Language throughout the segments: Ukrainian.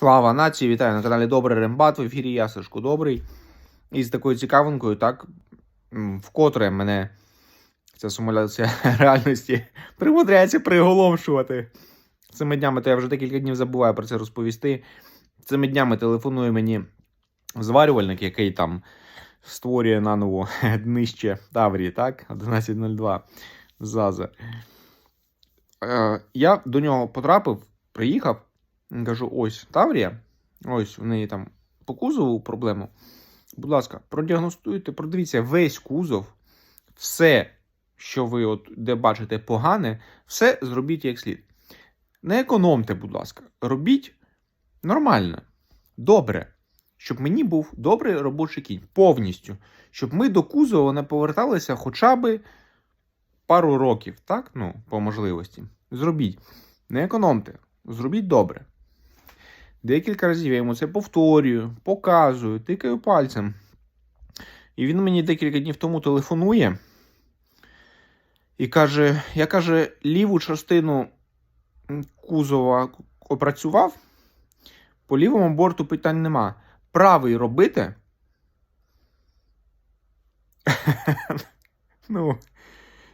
Слава нації, вітаю на каналі Добрий Рембат. В ефірі я Сашко Добрий. І з такою цікавинкою, так, вкотре мене ця симуляція реальності примудряється приголомшувати. Цими днями, то я вже декілька днів забуваю про це розповісти. Цими днями телефонує мені зварювальник, який там створює наново днище Таврії, так? 1102 Заза. Е, я до нього потрапив, приїхав. Кажу: ось Таврія, ось в неї там по кузову проблему. Будь ласка, продіагностуйте, продивіться весь кузов, все, що ви от де бачите погане, все зробіть як слід. Не економте, будь ласка, робіть нормально, добре, щоб мені був добрий робочий кінь, повністю. Щоб ми до кузова не поверталися хоча б пару років, так? Ну, по можливості. Зробіть. Не економте, зробіть добре. Декілька разів я йому це повторюю, показую, тикаю пальцем. І він мені декілька днів тому телефонує і каже: я каже, ліву частину кузова опрацював, по лівому борту питань нема. Правий робити. ну.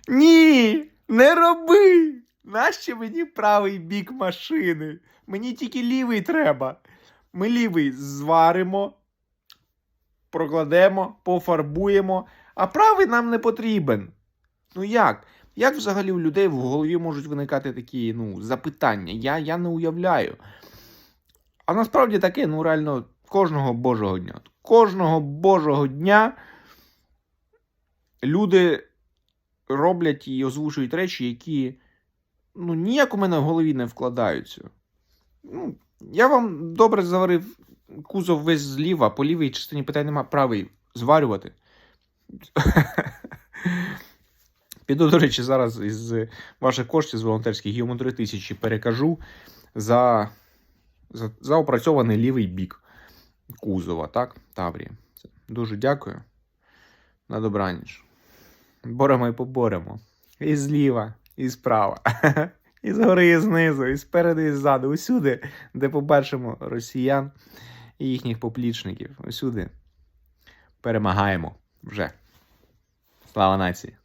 Ні, не роби! Нащо мені правий бік машини? Мені тільки лівий треба. Ми лівий зваримо, прокладемо, пофарбуємо, а правий нам не потрібен. Ну як? Як взагалі у людей в голові можуть виникати такі ну, запитання? Я, я не уявляю. А насправді таке, ну реально, кожного божого дня. Кожного божого дня люди роблять і озвучують речі, які ну, ніяк у мене в голові не вкладаються. Ну, я вам добре заварив кузов весь зліва, по лівій частині питань нема, правий зварювати. Піду, до речі, зараз із ваших коштів з волонтерських 3 тисячі перекажу за, за, за опрацьований лівий бік кузова, так, Таврії. Дуже дякую. На добраніч. Боремо і поборемо. І зліва, і справа. І згори, і знизу, і спереду, і ззаду. Усюди, де побачимо росіян і їхніх поплічників. Усюди перемагаємо вже. Слава нації!